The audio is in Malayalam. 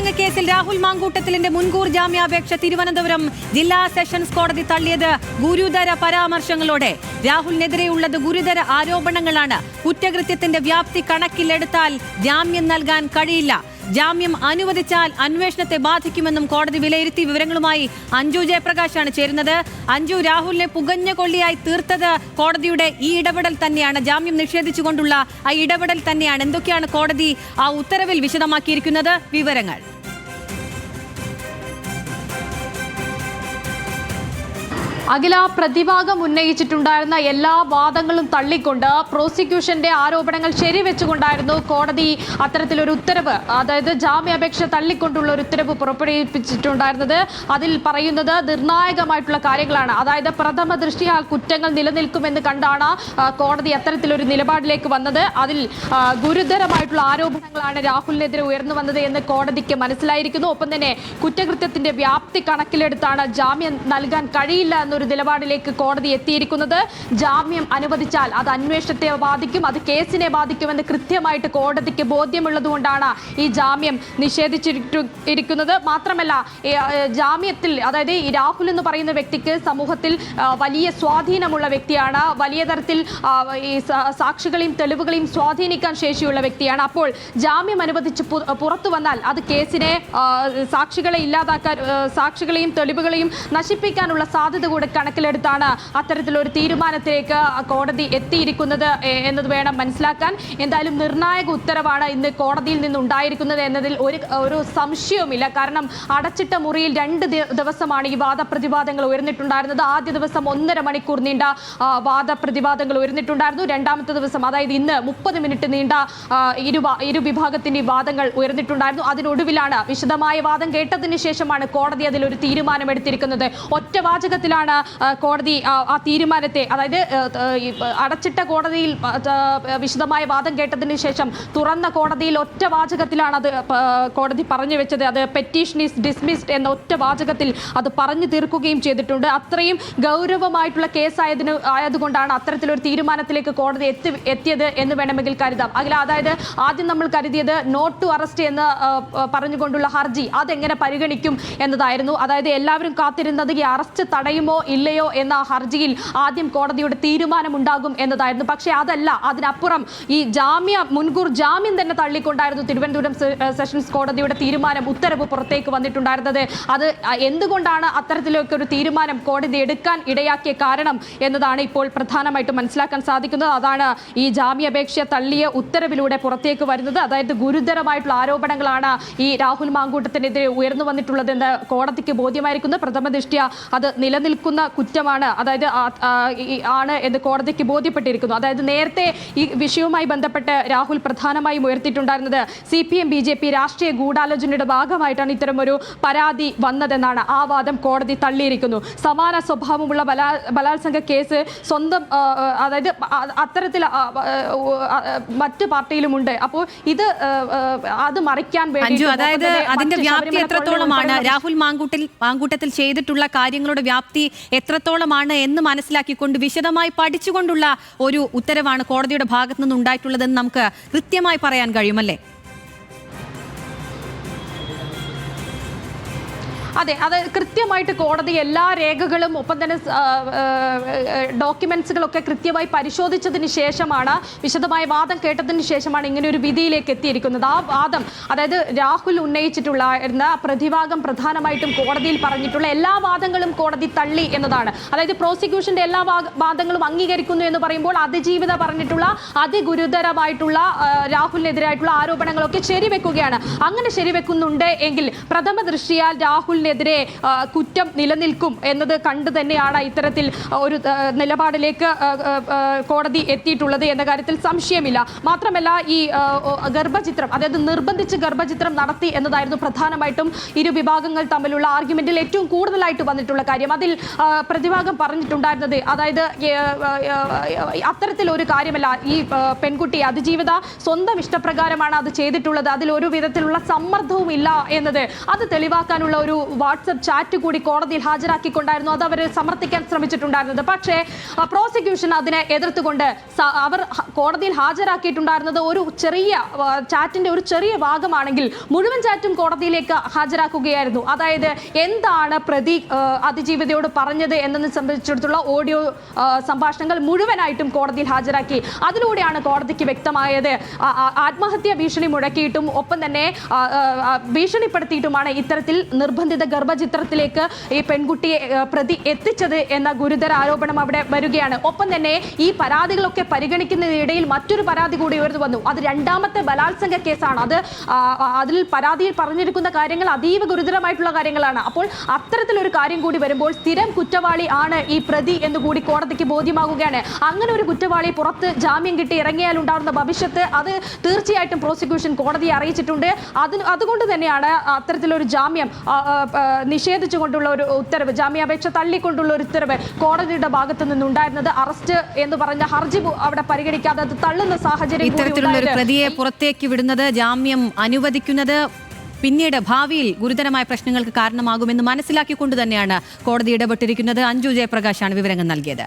ബലാത്സംഗ കേസിൽ രാഹുൽ മാങ്കൂട്ടത്തിലിന്റെ മുൻകൂർ ജാമ്യാപേക്ഷ തിരുവനന്തപുരം ജില്ലാ സെഷൻസ് കോടതി തള്ളിയത് ഗുരുതര പരാമർശങ്ങളോടെ. രാഹുലിനെതിരെയുള്ളത് ഗുരുതര ആരോപണങ്ങളാണ്. കുറ്റകൃത്യത്തിന്റെ വ്യാപ്തി കണക്കിലെടുത്താൽ ജാമ്യം നൽകാൻ കഴിയില്ല. ജാമ്യം അനുവദിച്ചാൽ അന്വേഷണത്തെ ബാധിക്കുമെന്നും കോടതി വിലയിരുത്തി വിവരങ്ങളുമായി അഞ്ജു ജയപ്രകാശാണ് ചേരുന്നത്. അഞ്ജു രാഹുലിനെ പുകഞ്ഞ കൊള്ളിയായി തീർത്തത് കോടതിയുടെ ഈ ഇടപെടൽ തന്നെയാണ്. ജാമ്യം നിഷേധിച്ചുകൊണ്ടുള്ള ആ ഇടപെടൽ തന്നെയാണ്. എന്തൊക്കെയാണ് കോടതി ആ ഉത്തരവിൽ വിശദമാക്കിയിരിക്കുന്നത്? വിവരങ്ങൾ. അഖില പ്രതിഭാഗം ഉന്നയിച്ചിട്ടുണ്ടായിരുന്ന എല്ലാ വാദങ്ങളും തള്ളിക്കൊണ്ട് പ്രോസിക്യൂഷന്റെ ആരോപണങ്ങൾ ശരിവെച്ചുകൊണ്ടായിരുന്നു കോടതി അത്തരത്തിലൊരു ഉത്തരവ് അതായത് ജാമ്യാപേക്ഷ തള്ളിക്കൊണ്ടുള്ള ഒരു ഉത്തരവ് പുറപ്പെടുവിപ്പിച്ചിട്ടുണ്ടായിരുന്നത്. അതിൽ പറയുന്നത് നിർണായകമായിട്ടുള്ള കാര്യങ്ങളാണ്. അതായത് പ്രഥമ ദൃഷ്ടിയാൽ കുറ്റങ്ങൾ നിലനിൽക്കുമെന്ന് കണ്ടാണ് കോടതി അത്തരത്തിലൊരു നിലപാടിലേക്ക് വന്നത്. അതിൽ ഗുരുതരമായിട്ടുള്ള ആരോപണങ്ങളാണ് രാഹുലിനെതിരെ ഉയർന്നു വന്നത് എന്ന് കോടതിക്ക് മനസ്സിലായിരിക്കുന്നു. ഒപ്പം തന്നെ കുറ്റകൃത്യത്തിന്റെ വ്യാപ്തി കണക്കിലെടുത്താണ് ജാമ്യം നൽകാൻ കഴിയില്ല എന്നൊരു നിലപാടിലേക്ക് കോടതി എത്തിയിരിക്കുന്നത്. ജാമ്യം അനുവദിച്ചാൽ അത് അന്വേഷണത്തെ ബാധിക്കും അത് കേസിനെ ബാധിക്കുമെന്ന് കൃത്യമായിട്ട് കോടതിക്ക് ബോധ്യമുള്ളതുകൊണ്ടാണ് ഈ ജാമ്യം നിഷേധിച്ചിരിക്കുന്നത് മാത്രമല്ല ജാമ്യത്തിൽ അതായത് ഈ രാഹുൽ എന്ന് പറയുന്ന വ്യക്തിക്ക് സമൂഹത്തിൽ വലിയ സ്വാധീനമുള്ള വ്യക്തിയാണ്. വലിയ തരത്തിൽ ഈ സാക്ഷികളെയും തെളിവുകളെയും സ്വാധീനിക്കാൻ ശേഷിയുള്ള വ്യക്തിയാണ്. അപ്പോൾ ജാമ്യം അനുവദിച്ച് പുറത്തു വന്നാൽ അത് കേസിനെ സാക്ഷികളെ ഇല്ലാതാക്കാൻ സാക്ഷികളെയും തെളിവുകളെയും നശിപ്പിക്കാനുള്ള സാധ്യത കൂടെ കണക്കിലെടുത്താണ് അത്തരത്തിലൊരു തീരുമാനത്തിലേക്ക് കോടതി എത്തിയിരിക്കുന്നത് എന്നത് വേണം മനസ്സിലാക്കാൻ. എന്തായാലും നിർണായക ഉത്തരവാണ് ഇന്ന് കോടതിയിൽ നിന്നുണ്ടായിരിക്കുന്നത് എന്നതിൽ ഒരു ഒരു സംശയവുമില്ല. കാരണം അടച്ചിട്ട മുറിയിൽ രണ്ട് ദിവസമാണ് ഈ വാദപ്രതിവാദങ്ങൾ ഉയർന്നിട്ടുണ്ടായിരുന്നത്. ആദ്യ ദിവസം ഒന്നര മണിക്കൂർ നീണ്ട വാദപ്രതിവാദങ്ങൾ ഉയർന്നിട്ടുണ്ടായിരുന്നു. രണ്ടാമത്തെ ദിവസം അതായത് ഇന്ന് മുപ്പത് മിനിറ്റ് നീണ്ട ഇരു ഇരു വിഭാഗത്തിന്റെ വാദങ്ങൾ ഉയർന്നിട്ടുണ്ടായിരുന്നു. അതിനൊടുവിലാണ് വിശദമായ വാദം കേട്ടതിന് ശേഷമാണ് കോടതി അതിലൊരു തീരുമാനമെടുത്തിരിക്കുന്നത്. ഒറ്റ വാചകത്തിലാണ് ആ, കോടതി ആ, തീരുമാനത്തെ അതായത് അടച്ചിട്ട കോടതിയിൽ വിശദമായ വാദം കേട്ടതിന് ശേഷം തുറന്ന കോടതിയിൽ ഒറ്റ വാചകത്തിലാണ് അത് കോടതി പറഞ്ഞു വെച്ചത്. അത് പെറ്റീഷൻ ഈസ് ഡിസ്മിസ്ഡ് എന്ന ഒറ്റ വാചകത്തിൽ അത് പറഞ്ഞു തീർക്കുകയും ചെയ്തിട്ടുണ്ട്. അത്രയും ഗൗരവമായിട്ടുള്ള കേസായതിന് ആയതുകൊണ്ടാണ് അത്തരത്തിലൊരു തീരുമാനത്തിലേക്ക് കോടതി എത്തി എത്തിയത് എന്ന് വേണമെങ്കിൽ കരുതാം. അതിൽ അതായത് ആദ്യം നമ്മൾ കരുതിയത് നോട്ട് ടു അറസ്റ്റ് എന്ന് പറഞ്ഞുകൊണ്ടുള്ള ഹർജി അതെങ്ങനെ പരിഗണിക്കും എന്നതായിരുന്നു. അതായത് എല്ലാവരും കാത്തിരുന്നത് ഈ അറസ്റ്റ് തടയുമോ ഇല്ലയോ എന്ന ഹർജിയിൽ ആദ്യം കോടതിയുടെ തീരുമാനമുണ്ടാകും എന്നതായിരുന്നു. പക്ഷേ അതല്ല അതിനപ്പുറം ഈ ജാമ്യ മുൻകൂർ ജാമ്യം തന്നെ തള്ളിക്കൊണ്ടായിരുന്നു തിരുവനന്തപുരം സെഷൻസ് കോടതിയുടെ തീരുമാനം ഉത്തരവ് പുറത്തേക്ക് വന്നിട്ടുണ്ടായിരുന്നത്. അത് എന്തുകൊണ്ടാണ് അത്തരത്തിലൊക്കെ ഒരു തീരുമാനം കോടതി എടുക്കാൻ ഇടയാക്കിയ കാരണം എന്നതാണ് ഇപ്പോൾ പ്രധാനമായിട്ടും മനസ്സിലാക്കാൻ സാധിക്കുന്നത്. അതാണ് ഈ ജാമ്യാപേക്ഷ തള്ളിയ ഉത്തരവിലൂടെ പുറത്തേക്ക് വരുന്നത്. അതായത് ഗുരുതരമായിട്ടുള്ള ആരോപണങ്ങളാണ് ഈ രാഹുൽ മാങ്കൂട്ടത്തിനെതിരെ ഉയർന്നു വന്നിട്ടുള്ളതെന്ന് കോടതിക്ക് ബോധ്യമായിരിക്കുന്നു. പ്രഥമ ദൃഷ്ട്യ അത് നിലനിൽക്കുന്ന കുറ്റമാണ് അതായത് ആണ് എന്ന് കോടതിക്ക് ബോധ്യപ്പെട്ടിരിക്കുന്നു. അതായത് നേരത്തെ ഈ വിഷയവുമായി ബന്ധപ്പെട്ട് രാഹുൽ പ്രധാനമായും ഉയർത്തിയിട്ടുണ്ടായിരുന്നത് C P M B J P രാഷ്ട്രീയ ഗൂഢാലോചനയുടെ ഭാഗമായിട്ടാണ് ഇത്തരമൊരു പരാതി വന്നതെന്നാണ് ആ വാദം കോടതി തള്ളിയിരിക്കുന്നു. സമാന സ്വഭാവമുള്ള ബലാ ബലാത്സംഗ കേസ് സ്വന്തം അതായത് അത്തരത്തിൽ മറ്റു പാർട്ടിയിലും ഉണ്ട് മറ്റ് പാർട്ടിയിലുമുണ്ട്. അപ്പോൾ ഇത് അത് മറിക്കാൻ വേണ്ടി അതായത് അതിന്റെ വ്യാപ്തി എത്രത്തോളമാണ്? രാഹുൽ മാങ്കൂട്ടിൽ മാങ്കൂട്ടത്തിൽ ചെയ്തിട്ടുള്ള കാര്യങ്ങളുടെ വ്യാപ്തി എത്രത്തോളമാണ് എന്ന് മനസ്സിലാക്കിക്കൊണ്ട് വിശദമായി പഠിച്ചുകൊണ്ടുള്ള ഒരു ഉത്തരവാണ് കോടതിയുടെ ഭാഗത്തു നിന്നുണ്ടായിട്ടുള്ളതെന്ന് നമുക്ക് കൃത്യമായി പറയാൻ കഴിയുമല്ലേ? അതെ അത് കൃത്യമായിട്ട് കോടതി എല്ലാ രേഖകളും ഒപ്പം തന്നെ ഡോക്യുമെന്റ്സുകളൊക്കെ കൃത്യമായി പരിശോധിച്ചതിന് ശേഷമാണ് വിശദമായ വാദം കേട്ടതിന് ശേഷമാണ് ഇങ്ങനെ ഒരു വിധിയിലേക്ക് എത്തിയിരിക്കുന്നത്. ആ വാദം അതായത് രാഹുൽ ഉന്നയിച്ചിട്ടുള്ളായിരുന്ന പ്രതിഭാഗം പ്രധാനമായിട്ടും കോടതിയിൽ പറഞ്ഞിട്ടുള്ള എല്ലാ വാദങ്ങളും കോടതി തള്ളി എന്നതാണ്. അതായത് പ്രോസിക്യൂഷന്റെ എല്ലാ വാദങ്ങളും അംഗീകരിക്കുന്നു എന്ന് പറയുമ്പോൾ അതിജീവിത പറഞ്ഞിട്ടുള്ള അതിഗുരുതരമായിട്ടുള്ള രാഹുലിനെതിരായിട്ടുള്ള ആരോപണങ്ങളൊക്കെ ശരിവെക്കുകയാണ്. അങ്ങനെ ശരിവെക്കുന്നുണ്ട് എങ്കിൽ പ്രഥമ ദൃഷ്ടിയാൽ രാഹുലിനെതിരെ കുറ്റം നിലനിൽക്കും എന്നത് കണ്ടു തന്നെയാണ് ഇത്തരത്തിൽ ഒരു നിലപാടിലേക്ക് കോടതി എത്തിയിട്ടുള്ളത് എന്ന കാര്യത്തിൽ സംശയമില്ല. മാത്രമല്ല ഈ ഗർഭചിത്രം അതായത് നിർബന്ധിച്ച് ഗർഭചിത്രം നടത്തി എന്നതായിരുന്നു പ്രധാനമായിട്ടും ഇരു വിഭാഗങ്ങൾ തമ്മിലുള്ള ആർഗ്യുമെന്റിൽ ഏറ്റവും കൂടുതലായിട്ട് വന്നിട്ടുള്ള കാര്യം. അതിൽ പ്രതിഭാഗം പറഞ്ഞിട്ടുണ്ടായിരുന്നത് അതായത് ഒരു കാര്യമല്ല. ഈ പെൺകുട്ടി അതിജീവിത സ്വന്തം ഇഷ്ടപ്രകാരമാണ് അത് ചെയ്തിട്ടുള്ളത്. അതിൽ ഒരു വിധത്തിലുള്ള സമ്മർദ്ദവും ഇല്ല എന്നത്. അത് തെളിവാക്കാനുള്ള ഒരു വാട്സപ്പ് ചാറ്റ് കൂടി കോടതിയിൽ ഹാജരാക്കിക്കൊണ്ടായിരുന്നു. അത് അവർ സമർത്ഥിക്കാൻ ശ്രമിച്ചിട്ടുണ്ടായിരുന്നത്. പക്ഷേ പ്രോസിക്യൂഷൻ അതിനെ എതിർത്തുകൊണ്ട് അവർ കോടതിയിൽ ഹാജരാക്കിയിട്ടുണ്ടായിരുന്നത് ഒരു ചെറിയ ചാറ്റിന്റെ ഒരു ചെറിയ ഭാഗമാണെങ്കിൽ മുഴുവൻ ചാറ്റും കോടതിയിലേക്ക് ഹാജരാക്കുകയായിരുന്നു. അതായത് എന്താണ് പ്രതി അതിജീവിതയോട് പറഞ്ഞത് എന്നതിനെ സംബന്ധിച്ചിടത്തുള്ള ഓഡിയോ സംഭാഷണങ്ങൾ മുഴുവനായിട്ടും കോടതിയിൽ ഹാജരാക്കി. അതിലൂടെയാണ് കോടതിക്ക് വ്യക്തമായത് ആത്മഹത്യാ ഭീഷണി മുഴക്കിയിട്ടും ഒപ്പം തന്നെ ഭീഷണിപ്പെടുത്തിയിട്ടുമാണ് ഇത്തരത്തിൽ നിർബന്ധിത ഗർഭചിത്രത്തിലേക്ക് ഈ പെൺകുട്ടിയെ പ്രതി എത്തിച്ചത് എന്ന ഗുരുതര ആരോപണം അവിടെ വരികയാണ്. ഒപ്പം തന്നെ ഈ പരാതികളൊക്കെ പരിഗണിക്കുന്നതിനിടയിൽ മറ്റൊരു പരാതി കൂടി ഉയർന്നു വന്നു. അത് രണ്ടാമത്തെ ബലാത്സംഗ കേസാണ്. അത് അതിൽ പരാതിയിൽ പറഞ്ഞിരിക്കുന്ന കാര്യങ്ങൾ അതീവ ഗുരുതരമായിട്ടുള്ള കാര്യങ്ങളാണ്. അപ്പോൾ അത്തരത്തിലൊരു കാര്യം കൂടി വരുമ്പോൾ സ്ഥിരം കുറ്റവാളി ആണ് ഈ പ്രതി എന്ന് കൂടി കോടതിക്ക് ബോധ്യമാകുകയാണ്. അങ്ങനെ ഒരു കുറ്റവാളി പുറത്ത് ജാമ്യം കിട്ടി ഇറങ്ങിയാൽ ഉണ്ടാകുന്ന ഭവിഷ്യത്ത് അത് തീർച്ചയായിട്ടും പ്രോസിക്യൂഷൻ കോടതിയെ അറിയിച്ചിട്ടുണ്ട്. അതിന് അതുകൊണ്ട് തന്നെയാണ് അത്തരത്തിലൊരു ജാമ്യം നിഷേധിച്ചുകൊണ്ടുള്ള ഒരു ഉത്തരവ് ജാമ്യാപേക്ഷ തള്ളിക്കൊണ്ടുള്ള ഒരു ഉത്തരവ് കോടതിയുടെ ഭാഗത്തു നിന്നുണ്ടായിരുന്നത് അറസ്റ്റ് എന്ന് പറഞ്ഞ ഹർജി അവിടെ പരിഗണിക്കാതെ അത് തള്ളുന്ന സാഹചര്യം ഇത്തരത്തിലുള്ള ഒരു പ്രതിയെ പുറത്തേക്ക് വിടുന്നത് ജാമ്യം അനുവദിക്കുന്നത് പിന്നീട് ഭാവിയിൽ ഗുരുതരമായ പ്രശ്നങ്ങൾക്ക് കാരണമാകുമെന്ന് മനസ്സിലാക്കിക്കൊണ്ട് തന്നെയാണ് കോടതി ഇടപെട്ടിരിക്കുന്നത്. അഞ്ജു ജയപ്രകാശാണ് വിവരങ്ങൾ നൽകിയത്.